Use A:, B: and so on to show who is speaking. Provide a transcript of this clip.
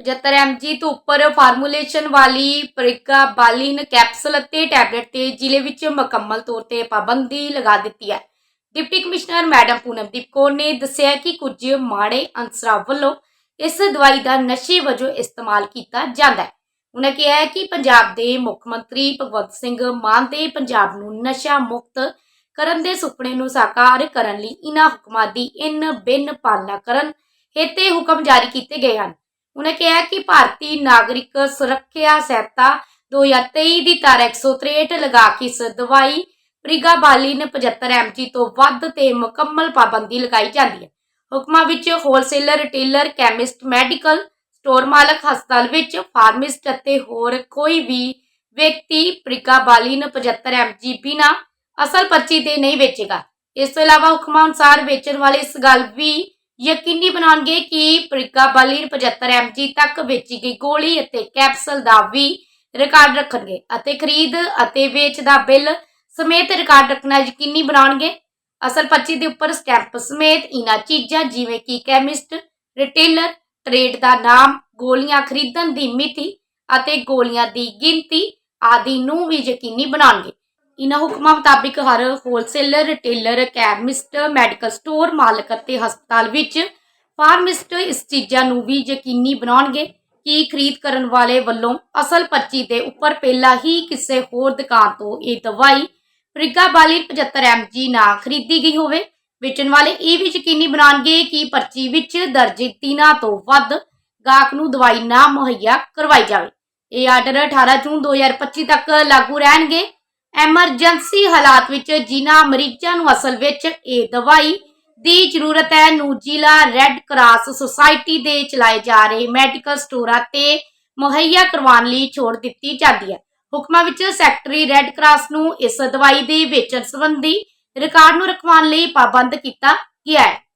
A: 75 mg ਤੋਂ ਉੱਪਰ formulation ਵਾਲੀ ਪ੍ਰਿਕਾਬਾਲਿਨ ਕੈਪਸੂਲ ਅਤੇ ਟੈਬਲੇਟ ਤੇ ਜ਼ਿਲ੍ਹੇ ਵਿੱਚ ਮੁਕੰਮਲ ਤੌਰ ਤੇ ਪਾਬੰਦੀ ਲਗਾ ਦਿੱਤੀ ਹੈ। Deputy commissioner madam Poonamdeep Kaur ਨੇ ਦੱਸਿਆ ਕਿ ਕੁਝ ਮਾੜੇ ਅਨਸਰਾਂ ਵੱਲੋਂ ਇਸ ਦਵਾਈ ਦਾ ਨਸ਼ੇ ਵਜੋਂ ਇਸਤੇਮਾਲ ਕੀਤਾ ਜਾਂਦਾ ਹੈ। ਉਹਨਾਂ ਕਿਹਾ ਕਿ ਪੰਜਾਬ ਦੇ ਮੁੱਖ ਮੰਤਰੀ ਭਗਵੰਤ ਸਿੰਘ ਮਾਨ ਦੇ ਪੰਜਾਬ ਨੂੰ ਨਸ਼ਾ ਮੁਕਤ ਕਰਨ ਦੇ ਸੁਪਨੇ ਨੂੰ ਸਾਕਾਰ ਕਰਨ ਲਈ ਇਨ੍ਹਾਂ ਹੁਕਮਾਂ ਦੀ ਇਨ ਬਿਨ ਪਾਲਣਾ ਕਰਨ ਹੇਤੇ ਹੁਕਮ ਜਾਰੀ ਕੀਤੇ ਗਏ ਹਨ। ਉਹਨਾਂ ਕਿਹਾ ਕਿ ਭਾਰਤੀ ਨਾਗਰਿਕ ਸੁਰੱਖਿਆ ਸਹਿਤਾ 2023 ਦੀ ਧਾਰਾ 163 ਲਗਾ ਕੇ ਇਸ ਦਵਾਈ ਪ੍ਰਿਗਾਬਾਲਿਨ 75 mg ਤੋਂ ਵੱਧ ਤੇ ਮੁਕੰਮਲ ਪਾਬੰਦੀ ਲਗਾਈ ਜਾਂਦੀ ਹੈ। ਹੁਕਮਾਂ ਵਿੱਚ wholesaler retailer chemist, medical store ਮਾਲਕ, ਹਸਪਤਾਲ ਵਿੱਚ ਫਾਰਮਿਸਟ ਅਤੇ ਹੋਰ ਕੋਈ ਵੀ ਵਿਅਕਤੀ ਪ੍ਰਿਗਾਬਾਲਿਨ 75 mg ਬਿਨਾ ਅਸਲ ਪਰਚੀ ਤੇ ਨਹੀਂ ਵੇਚੇਗਾ। ਇਸ ਤੋਂ ਇਲਾਵਾ ਹੁਕਮਾਂ ਅਨੁਸਾਰ ਵੇਚਣ ਵਾਲੇ ਇਸ ਗੱਲ ਵੀ ਯਕੀਨੀ ਬਣਾਉਣਗੇ ਕਿ ਪ੍ਰਿਗਾਬਾਲਿਨ 75 mg ਤੱਕ ਵੇਚੀ ਗਈ ਗੋਲੀ ਅਤੇ ਕੈਪਸੂਲ ਦਾ ਵੀ ਰਿਕਾਰਡ ਰੱਖਣਗੇ ਅਤੇ ਖਰੀਦ ਅਤੇ ਵੇਚ ਦਾ ਬਿੱਲ ਸਮੇਤ ਰਿਕਾਰਡ ਰੱਖਣਾ ਯਕੀਨੀ ਬਣਾਉਣਗੇ। ਅਸਲ ਪਰਚੀ ਦੇ ਉੱਪਰ ਸਟੈਂਪ ਸਮੇਤ ਇਹਨਾਂ ਚੀਜ਼ਾਂ ਜਿਵੇਂ ਕਿ ਕੈਮਿਸਟ, ਰਿਟੇਲਰ, ਟ੍ਰੇਡ ਦਾ ਨਾਮ, ਗੋਲੀਆਂ ਖਰੀਦਣ ਦੀ ਮਿਤੀ ਅਤੇ ਗੋਲੀਆਂ ਦੀ ਗਿਣਤੀ ਆਦਿ ਨੂੰ ਵੀ ਯਕੀਨੀ ਬਣਾਉਣਗੇ। ਇਨ੍ਹਾਂ ਹੁਕਮਾਂ ਮੁਤਾਬਿਕ ਹਰ wholesaler retailer chemist medical store ਮਾਲਕ ਅਤੇ ਹਸਪਤਾਲ ਵਿੱਚ ਫਾਰਮਿਸਟ ਇਸ ਚੀਜ਼ਾਂ ਨੂੰ ਵੀ ਯਕੀਨੀ ਬਣਾਉਣਗੇ ਕਿ ਖਰੀਦ ਕਰਨ ਵਾਲੇ ਵੱਲੋਂ ਅਸਲ ਪਰਚੀ ਦੇ ਉੱਪਰ ਪਹਿਲਾਂ ਹੀ ਕਿਸੇ ਹੋਰ ਦੁਕਾਨ ਤੋਂ ਇਹ ਦਵਾਈ ਪ੍ਰਿਗਾਬਾਲਿਨ 75 mg ਨਾ ਖਰੀਦੀ ਗਈ ਹੋਵੇ। ਵੇਚਣ ਵਾਲੇ ਇਹ ਵੀ ਯਕੀਨੀ ਬਣਾਉਣਗੇ ਕਿ ਪਰਚੀ ਵਿੱਚ ਦਰਜ ਤਿੰਨਾਂ ਤੋਂ ਵੱਧ ਗਾਹਕ ਨੂੰ ਦਵਾਈ ਨਾ ਮੁਹੱਈਆ ਕਰਵਾਈ ਜਾਵੇ। ਇਹ ਆਰਡਰ 18 ਜੂਨ 2025 ਤੱਕ ਲਾਗੂ ਰਹਿਣਗੇ। ਐਮਰਜੈਂਸੀ ਹਾਲਾਤ ਵਿੱਚ ਜਿਨ੍ਹਾਂ ਮਰੀਜ਼ਾਂ ਨੂੰ ਅਸਲ ਵਿੱਚ ਇਹ ਦਵਾਈ ਦੀ ਜ਼ਰੂਰਤ ਹੈ, ਨੂੰ ਜ਼ਿਲ੍ਹਾ ਰੈੱਡ ਕਰਾਸ ਸੁਸਾਇਟੀ ਦੇ ਚਲਾਏ ਜਾ ਰਹੇ ਮੈਡੀਕਲ ਸਟੋਰਾਂ ਤੇ ਮੁਹੱਈਆ ਕਰਵਾਉਣ ਲਈ ਛੋੜ ਦਿੱਤੀ ਜਾਂਦੀ ਹੈ। ਹੁਕਮਾਂ ਵਿੱਚ ਸੈਕਟਰੀ ਰੈੱਡ ਕਰਾਸ ਨੂੰ ਇਸ ਦਵਾਈ ਦੇ ਵੇਚਣ ਸੰਬੰਧੀ ਰਿਕਾਰਡ ਨੂੰ ਰਖਵਾਉਣ ਲਈ ਪਾਬੰਦ ਕੀਤਾ ਗਿਆ ਹੈ।